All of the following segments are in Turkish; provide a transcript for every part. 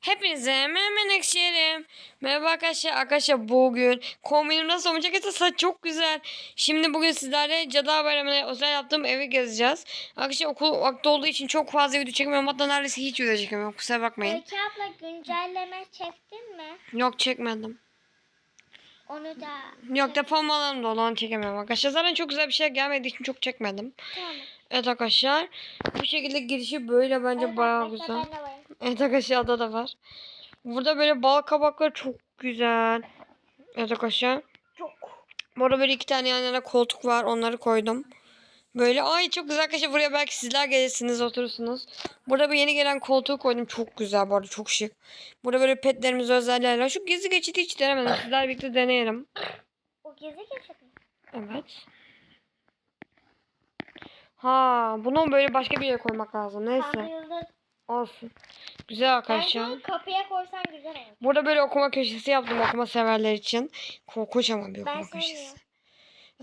Hepinize merhaba Ekşiyerim. Merhaba arkadaşlar. Arkadaşlar bugün kombinim nasıl olacak? Ete saç çok güzel. Şimdi bugün sizlerle Cadı Bayramı'na özel yaptığım evi gezeceğiz. Arkadaşlar okul vakti olduğu için çok fazla video çekmiyorum. Hatta neredeyse hiç video çekmiyorum. Kusura bakmayın. Öykü abla güncelleme çektin mi? Yok çekmedim. Onu da Yok depom alanım dolu onu çekemiyorum arkadaşlar. Zaten çok güzel bir şey gelmediği için çok çekmedim. tamam. Evet arkadaşlar. Bu şekilde girişi böyle bence Evet, bayağı güzel. Arkadaşlar ada da var. Burada böyle bal kabakları çok güzel. Evet arkadaşlar. Çok. Bu arada böyle iki tane yan yana koltuk var. Onları koydum. Böyle ay çok güzel arkadaşlar. Buraya belki sizler gelirsiniz oturursunuz. Burada bir yeni gelen koltuğu koydum. Çok güzel bu arada çok şık. Burada böyle petlerimiz özellikler var. Şu gezi geçidi hiç denemedim. Sizler birlikte deneyelim. O gezi geçti mi? Evet. Ha bunu böyle başka bir yere koymak lazım. Neyse. Olsun. Güzel arkadaşlar. Onu kapıya koysan güzel olur. Burada böyle okuma köşesi yaptım okuma severler için. Ko- Kocaman bir Ben okuma köşesi. sevmiyorum.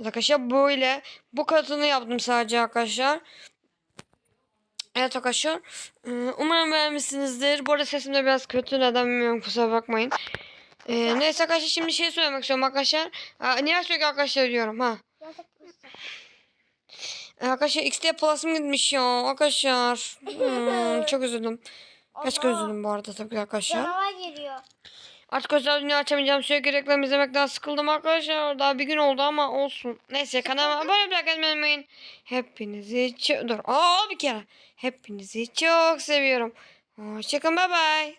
Arkadaşlar böyle bu katını yaptım sadece arkadaşlar. Evet arkadaşlar. Ee, Umarım beğenmişsinizdir. Bu arada sesim de biraz kötü. Neden bilmiyorum kusura bakmayın. Ee, neyse arkadaşlar şimdi şey söylemek istiyorum arkadaşlar. Aa, niye sürekli arkadaşlar diyorum ha. Ee, Arkadaşlar XD Plus'ım gitmiş ya arkadaşlar. Hmm, çok üzüldüm. Kaç üzüldüm bu arada tabii arkadaşlar. Canavar geliyor. Artık özel dünya açamayacağım. Sürekli reklam izlemekten sıkıldım arkadaşlar. Daha bir gün oldu ama olsun. Neyse kanalıma abone bırakmayı unutmayın. Hepinizi çok... Dur. Aa bir kere. Hepinizi çok seviyorum. Hoşçakalın. Bay bay.